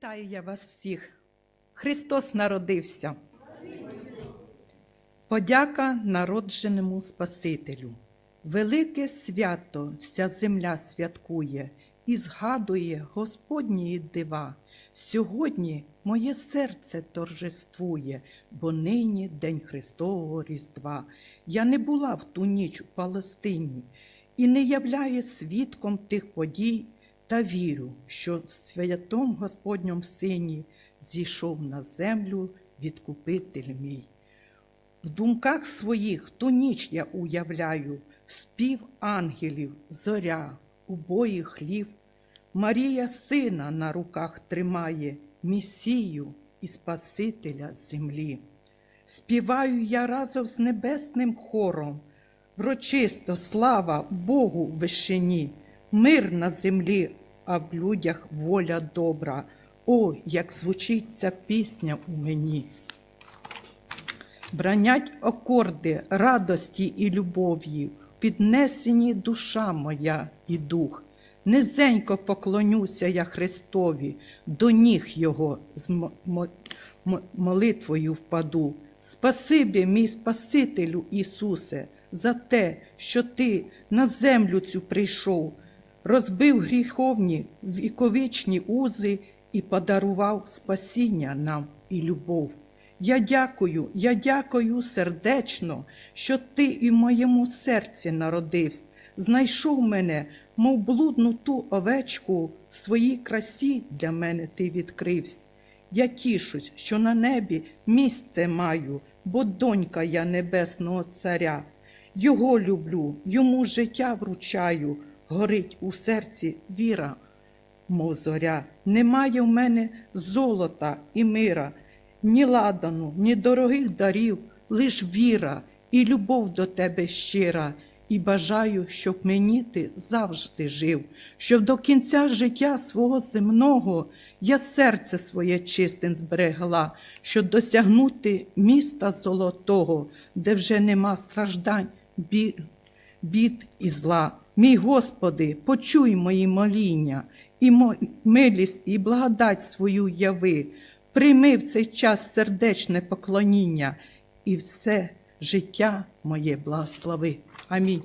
Вітаю я вас всіх. Христос народився. Подяка народженому Спасителю. Велике свято вся земля святкує і згадує Господні дива. Сьогодні моє серце торжествує, бо нині День Христового Різдва. Я не була в ту ніч у Палестині і не являю свідком тих подій, та вірю, що в святому Господньому Сині зійшов на землю відкупитель мій. В думках своїх ту ніч я уявляю, спів ангелів, зоря, убої хлів. Марія сина на руках тримає, Месію і Спасителя землі. Співаю я разом з небесним хором, врочисто слава Богу вишині, мир на землі, а в людях воля добра. О, як звучить ця пісня у мені. Бранять акорди радості і любов'ї, піднесені душа моя і дух. Низенько поклонюся я Христові, до ніг Його з мо- мо- мо- молитвою впаду. Спасибі, мій Спасителю Ісусе, за те, що Ти на землю цю прийшов, розбив гріховні віковічні узи і подарував спасіння нам і любов. Я дякую, я дякую сердечно, що ти і в моєму серці народився, знайшов мене, мов блудну ту овечку, в своїй красі для мене ти відкрився. Я тішусь, що на небі місце маю, бо донька я небесного царя. Його люблю, йому життя вручаю, горить у серці віра, мов зоря. Немає в мене золота і мира, ні ладану, ні дорогих дарів, лиш віра і любов до тебе щира, і бажаю, щоб мені ти завжди жив, щоб до кінця життя свого земного я серце своє чистим зберегла, щоб досягнути міста золотого, де вже нема страждань, бі- бід і зла. Мій Господи, почуй мої моління, і милість, і благодать свою яви. Прийми в цей час сердечне поклоніння і все життя моє благослови. Амінь.